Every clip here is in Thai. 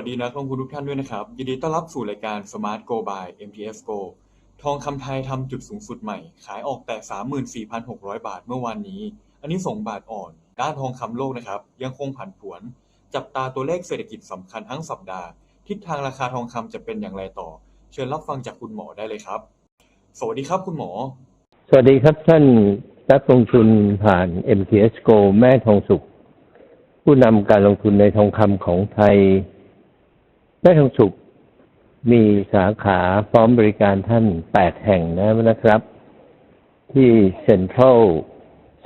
สวัสดีนะักลงทุนทุกท่านด้วยนะครับ ยินดีต้อนรับสู่รายการ Smart Go by MTS Go ทองคำไทยทำจุดสูงสุดใหม่ ขายออกแต่ 34,600 บาทเมื่อวานนี้ อันนี้ส่งบาทอ่อน ด้านทองคำโลกนะครับ ยังคงผันผวน จับตาตัวเลขเศรษฐกิจสำคัญทั้งสัปดาห์ ทิศทางราคาทองคำจะเป็นอย่างไรต่อ เชิญรับฟังจากคุณหมอได้เลยครับ สวัสดีครับคุณหมอ สวัสดีครับท่านนักลงทุนผ่าน MTS Go แม่ทองสุข ผู้นำการลงทุนในทองคำของไทย แม่ทองสุขมีสาขาพร้อมบริการท่านแปดแห่งนะนะครับ ที่เซ็นทรัล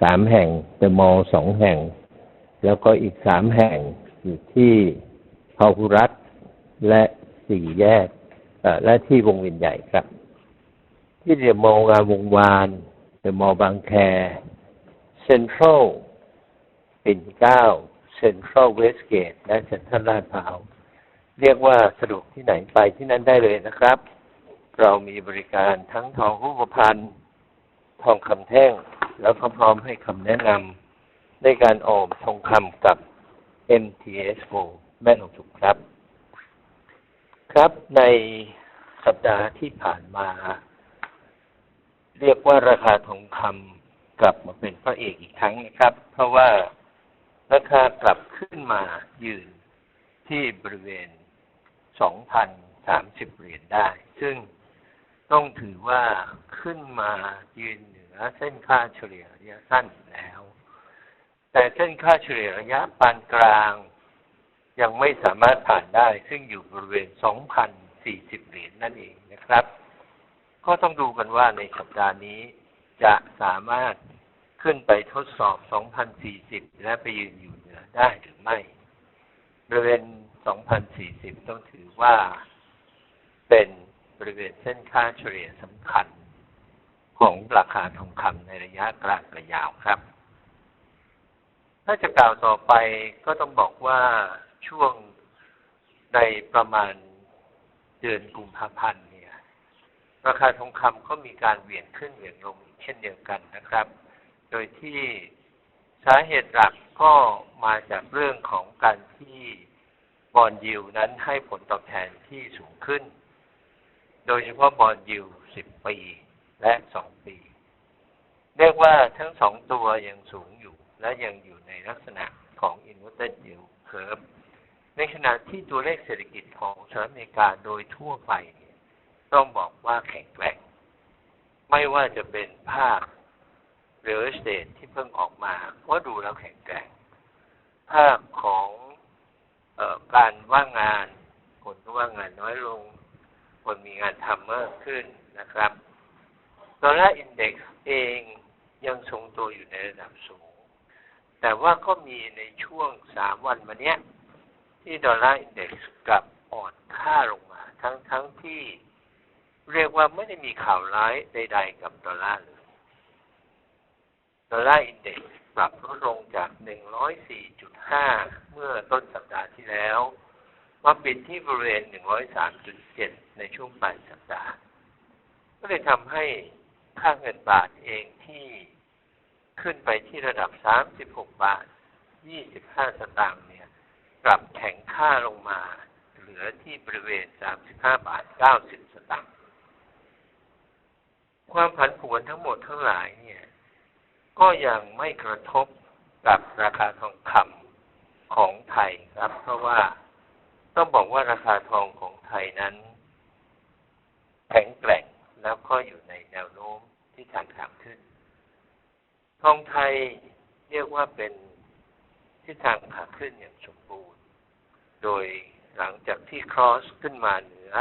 สามแห่งเดอะมอลล์สองแห่ง แล้วก็อีกสามแห่งอยู่ที่พาหุรัตและสี่แยกและที่วงเวียนใหญ่ครับ ที่เดอะมอลล์งามวงวานเดอะมอลล์บางแคเซ็นทรัลปิ่นเก้าเซ็นทรัลเวสเกตและเซ็นทรัลลาดพร้าว เรียกว่าสะดวกที่ไหนไปที่นั่นได้เลยนะครับ เรามีบริการทั้งทองรูปพรรณทองคำแท่ง แล้วก็พร้อมให้คำแนะนำในการออมทองคำกับ MTSO แม่ทองสุขครับ ครับในสัปดาห์ที่ผ่านมา เรียกว่าราคาทองคำกลับมาเป็นพระเอกอีกครั้งนะครับ เพราะว่าราคากลับขึ้นมายืนที่บริเวณ 2,030เหรียญได้ ซึ่งต้องถือว่าขึ้นมายืนเหนือเส้นค่าเฉลี่ยระยะสั้นแล้ว แต่เส้นค่าเฉลี่ยระยะปานกลาง ยังไม่สามารถผ่านได้ ซึ่งอยู่บริเวณ 2,040 เหรียญนั่นเองนะครับ ก็ต้องดูกันว่าในสัปดาห์นี้จะสามารถขึ้นไปทดสอบ 2,040 และไปยืนอยู่เหนือได้หรือไม่บริเวณ 2,040 ต้องถือว่าเป็นบริเวณเส้นค่าเฉลี่ยสำคัญของราคาทองคำในระยะกลางระยาวครับ ถ้าจะกล่าวต่อไปก็ต้องบอกว่าช่วงในประมาณเดือนกุมภาพันธ์เนี่ย ราคาทองคำก็มีการเหวี่ยงขึ้นเหวี่ยงลงเช่นเดียวกันนะครับ โดยที่สาเหตุหลักก็มาจากเรื่องของการที่ บอลยิวนั้นให้ผลตอบแทนที่สูงขึ้น โดยเฉพาะบอลยิว10ปีและ2ปี เรียกว่าทั้งสองตัวยังสูงอยู่และยังอยู่ในลักษณะของ inverted yield curve ในขณะที่ตัวเลขเศรษฐกิจของสหรัฐอเมริกาโดยทั่วไปเนี่ยต้องบอกว่าแข็งแกร่ง ไม่ว่าจะเป็นภาค real estate ที่เพิ่งออกมา ก็ดูแล้วแข็งแกร่ง ภาคของ การว่างงาน คนก็ว่างงานน้อยลง คนมีงานทำมากขึ้นนะครับดอลลาร์อินเด็กซ์เองยังทรงตัวอยู่ในระดับสูง แต่ว่าก็มีในช่วงสามวันมาเนี้ย ที่ดอลลาร์อินเด็กซ์กลับอ่อนค่าลงมา ทั้งทั้งที่เรียกว่าไม่ได้มีข่าวร้ายใด ๆ กับดอลลาร์เลย ดอลลาร์อินเด็กซ์ ปรับลดลงจาก 104.5 เมื่อต้นสัปดาห์ที่แล้ว มาปิดที่บริเวณ 103.7 ในช่วงปลายสัปดาห์ ก็เลยทำให้ค่าเงินบาทเองที่ขึ้นไปที่ระดับ 36 บาท 25 สตางค์เนี่ยกลับแข็งค่าลงมาเหลือที่บริเวณ 35 บาท 90 สตางค์ ความผันผวนทั้งหมดทั้งหลายเนี่ย ก็ยังไม่กระทบกับราคาทองคำของไทยครับ เพราะว่าต้องบอกว่าราคาทองของไทยนั้น แข็งแกร่งแล้วก็อยู่ในแนวโน้มที่ทางขาขึ้น ทองไทยเรียกว่าเป็นทิศทางขาขึ้นอย่างสมบูรณ์ โดยหลังจากที่ครอสขึ้นมาเหนือ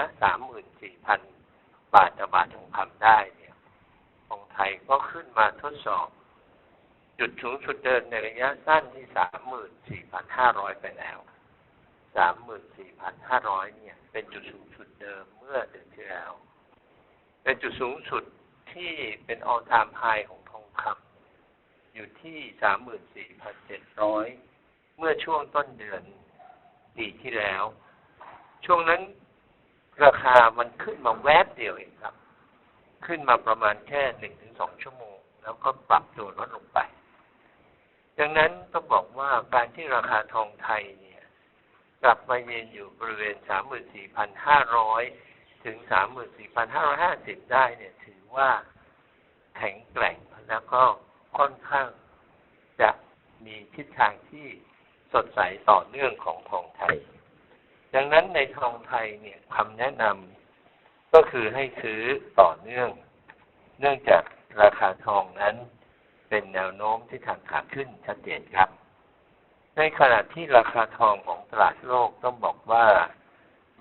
34,000บาทต่อบาททองคำได้เนี่ย ทองไทยก็ขึ้นมาทดสอบ จุดสูงสุดเดิมในระยะสั้นที่34,500ไปแล้ว34,500เนี่ย เป็นจุดสูงสุดเดิมเมื่อเดือนที่แล้ว เป็นจุดสูงสุดที่เป็น all time high ของทองคำอยู่ที่34,700เมื่อช่วงต้นเดือนปีที่แล้ว ช่วงนั้นราคามันขึ้นมาแวบเดียวเองครับ ขึ้นมาประมาณแค่หนึ่งถึงสองชั่วโมง แล้วก็ปรับตัวลดลงไป ดังนั้นต้องบอกว่าการที่ราคาทองไทยเนี่ย กลับมาเยืนอยู่บริเวณ 34,500 ถึง 34,550 ได้เนี่ย ถือว่าแข็งแกร่งแล้วก็ค่อนข้างจะมีทิศทางที่สดใสต่อเนื่องของทองไทย ดังนั้นในทองไทยเนี่ยคำแนะนำก็คือให้ซื้อต่อเนื่อง เนื่องจากราคาทองนั้น เป็นแนวโน้มที่ทางขาขึ้นชัดเจนครับ ในขณะที่ราคาทองของตลาดโลกต้องบอกว่า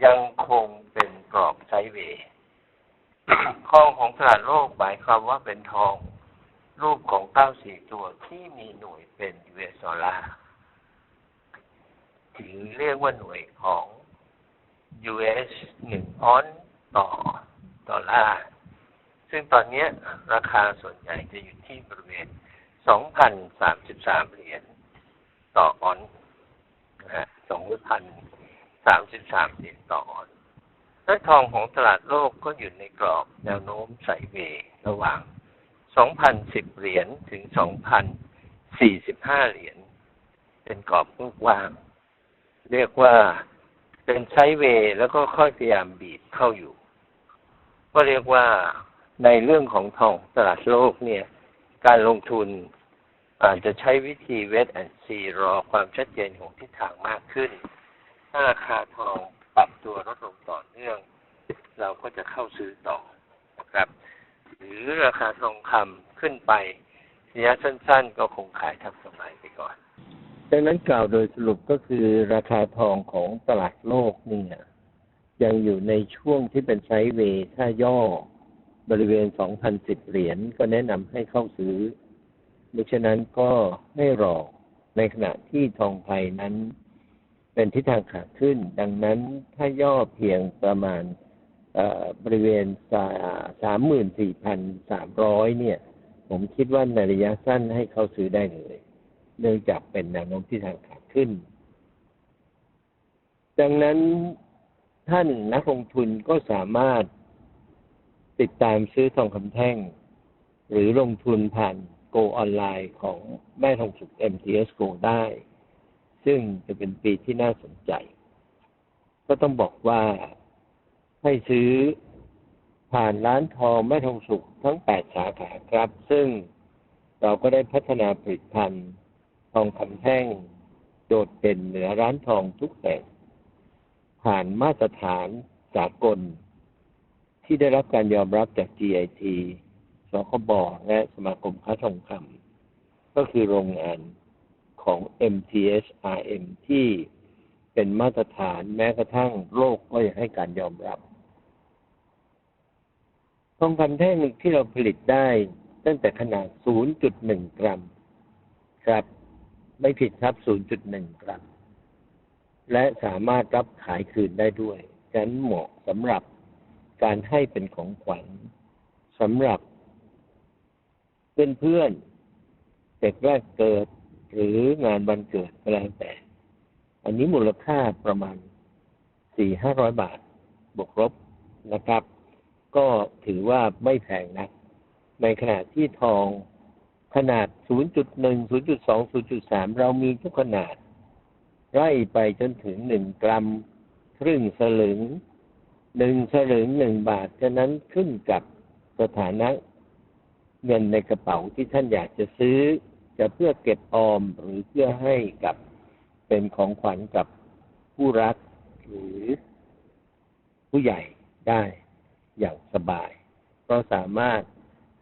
ยังคงเป็นกรอบไซด์เวย์ทองของตลาดโลกหมายความว่าเป็นทองรูปของ94ตัวที่มีหน่วยเป็น US ดอลลาร์ถือเรียกว่าหน่วยของ US 1ออนซ์ต่อดอลลาร์ ซึ่งตอนนี้ราคาส่วนใหญ่จะอยู่ที่บริเวณ 2,033 เหรียญต่อออนนะฮะ2,033 เหรียญต่อออนและทองของตลาดโลกก็อยู่ในกรอบแนวโน้มไซเวย์ระหว่าง 2,010 เหรียญถึง 2,045 เหรียญ เป็นกรอบกว้าง เรียกว่าเป็นไซเวย์แล้วก็ค่อยพยายามบีบเข้าอยู่ ก็เรียกว่า ในเรื่องของทองตลาดโลกเนี่ย การลงทุนอาจจะใช้วิธีเวทแอนซีรอความชัดเจนของทิศทางมากขึ้น ถ้าราคาทองปรับตัวลดลงต่อเนื่อง เราก็จะเข้าซื้อต่อนะครับ หรือราคาทองคำขึ้นไประยะสั้น ๆ ก็คงขายทำกำไรไปก่อนดังนั้นกล่าวโดยสรุปก็คือราคาทองของตลาดโลกเนี่ยยังอยู่ในช่วงที่เป็นไซด์เวย์ถ้าย่อ บริเวณ 2,010 เหรียญก็แนะนำให้เข้าซื้อมิฉะนั้นก็ให้รอในขณะที่ทองไทยนั้น เป็นทิศทางขาขึ้น ดังนั้นถ้าย่อเพียงประมาณเอ่อบริเวณสามหมื่นสี่พันสามร้อยเนี่ย ผมคิดว่าในระยะสั้นให้เข้าซื้อได้เลย เนื่องจากเป็นแนวโน้มที่ทางขาขึ้น ดังนั้นท่านนักลงทุนก็สามารถ ติดตามซื้อทองคำแท่ง หรือลงทุนผ่านโกออนไลน์ของแม่ทองสุก MTS Go ได้ ซึ่งจะเป็นปีที่น่าสนใจ ก็ต้องบอกว่าให้ซื้อผ่านร้านทองแม่ทองสุกทั้ง 8 สาขาครับ ซึ่งเราก็ได้พัฒนาผลิตภัณฑ์ทองคำแท่ง โดดเด่นเหนือร้านทองทุกแห่งผ่านมาตรฐานสากล ที่ได้รับการยอมรับจาก GIT สคบและสมาคมค้าทองคำก็คือโรงงานของ MTS RM ที่เป็นมาตรฐานแม้กระทั่งโลกก็ยังให้การยอมรับ ทองคำแท่งที่เราผลิตได้ตั้งแต่ขนาด 0.1 กรัม ครับ ไม่ผิดครับ 0.1 กรัม และสามารถรับขายคืนได้ด้วยฉะนั้นเหมาะสำหรับ การให้เป็นของขวัญสำหรับ เพื่อนๆเด็กแรกเกิดหรืองานวันเกิดก็แล้วแต่ อันนี้มูลค่าประมาณ4 5 0 0บาท บวกลบนะครับ ก็ถือว่าไม่แพงนะในขณะที่ทองขนาด 0.1 0.2 0.3 เรามีทุกขนาด ไล่ไปจนถึง 1 กรัม ครึ่งสลึง 1สลึง1บาทฉะนั้นขึ้นกับสถานะเงินในกระเป๋าที่ท่านอยากจะซื้อ จะเพื่อเก็บออมหรือเพื่อให้กับเป็นของขวัญกับผู้รักหรือผู้ใหญ่ได้อย่างสบาย ก็สามารถ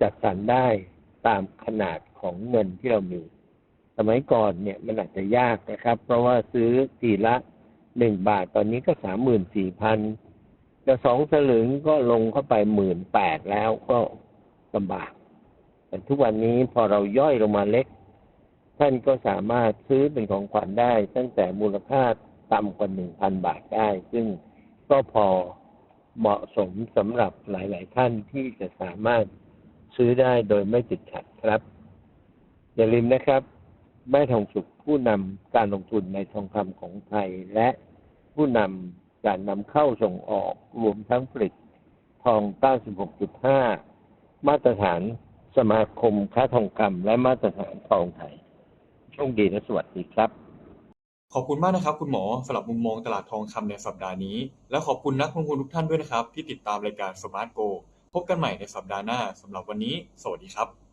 จัดสรรได้ตามขนาดของเงินที่เรามี สมัยก่อนเนี่ยมันอาจจะยากนะครับ เพราะว่าซื้อทีละหนึ่งบาทตอนนี้ก็สามหมื่นสี่พัน จะสองสลึงก็ลงเข้าไปหมื่นแปดแล้วก็ลำบาก แต่ทุกวันนี้พอเราย่อยลงมาเล็ก ท่านก็สามารถซื้อเป็นของขวัญได้ ตั้งแต่มูลค่าต่ำกว่าหนึ่งพันบาทได้ ซึ่งก็พอเหมาะสมสำหรับหลาย ๆ ท่านที่จะสามารถซื้อได้โดยไม่ติดขัดครับ อย่าลืมนะครับ แม่ทองสุขผู้นำการลงทุนในทองคำของไทยและผู้นำ การนำเข้าส่งออกรวมทั้งผลิตทอง 96.5 มาตรฐานสมาคมค้าทองคำและมาตรฐานทองไทยโชคดีและสวัสดีครับ ขอบคุณมากนะครับ คุณหมอสำหรับมุมมองตลาดทองคำในสัปดาห์นี้ และขอบคุณนักลงทุนทุกท่านด้วยนะครับ ที่ติดตามรายการ Smart Go พบกันใหม่ในสัปดาห์หน้าสำหรับวันนี้ สวัสดีครับ